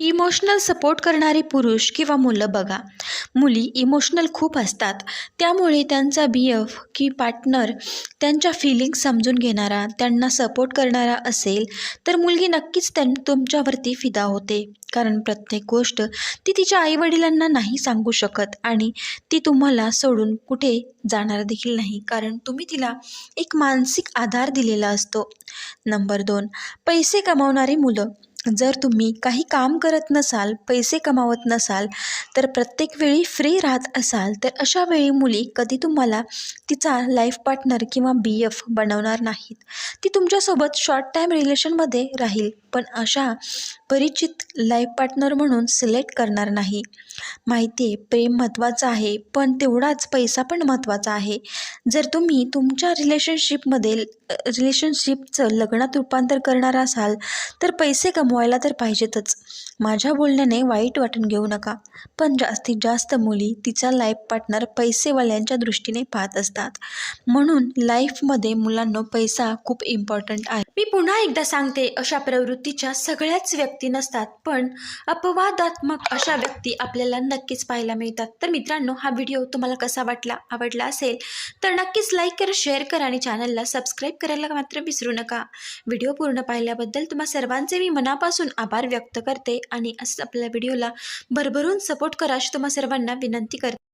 Emotional support करणारे पुरुष किंवा मुलं बघा. मुली इमोशनल खूप असतात. त्यामुळे त्यांचा बी एफ की पार्टनर त्यांच्या फिलिंग्स समजून घेणारा त्यांना सपोर्ट करणारा असेल तर मुलगी नक्कीच त्यां तुमच्यावरती फिदा होते. कारण प्रत्येक गोष्ट ती तिच्या आईवडिलांना नाही सांगू शकत आणि ती तुम्हाला सोडून कुठे जाणार देखील नाही. कारण तुम्ही तिला एक मानसिक आधार दिलेला असतो. नंबर दोन पैसे कमावणारी मुलं. जर तुम्ही काही काम करत नसाल पैसे कमावत नसाल तर प्रत्येक वेळी फ्री राहत असाल तर अशा वेळी मुली कधी तुम्हाला तिचा लाईफ पार्टनर किंवा बी एफ बनवणार नाहीत. ती तुमच्यासोबत शॉर्ट टाईम रिलेशनमध्ये राहील पण अशा परिचित लाईफ पार्टनर म्हणून सिलेक्ट करणार नाही. माहिती आहे प्रेम महत्त्वाचं आहे पण तेवढाच पैसा पण महत्त्वाचा आहे. जर तुम्ही तुमच्या रिलेशनशिपमध्ये रिलेशनशिपचं लग्नात रूपांतर करणार असाल तर पैसे व्हायला तर पाहिजेतच. माझ्या बोलण्याने वाईट वाटून घेऊ नका. पण जास्तीत जास्त मुली तिचा लाईफ पार्टनर पैसेवाल्यांच्या दृष्टीने पाहत असतात. म्हणून लाईफमध्ये मुलांना पैसा खूप इम्पॉर्टंट आहे. मी पुन्हा एकदा सांगते अशा प्रवृत्तीच्या सगळ्याच व्यक्ती नसतात. पण अपवादात्मक अशा व्यक्ती आपल्याला नक्कीच पाहायला मिळतात. तर मित्रांनो हा व्हिडिओ तुम्हाला कसा वाटला आवडला असेल तर नक्कीच लाईक करा शेअर करा आणि चॅनलला सबस्क्राईब करायला मात्र विसरू नका. व्हिडिओ पूर्ण पाहिल्याबद्दल तुम्हा सर्वांचे मी मना मनापासून आभार व्यक्त करते आणि असं आपल्या व्हिडिओला भरभरून सपोर्ट करा अशी तुम्हा सर्वांना विनंती करते.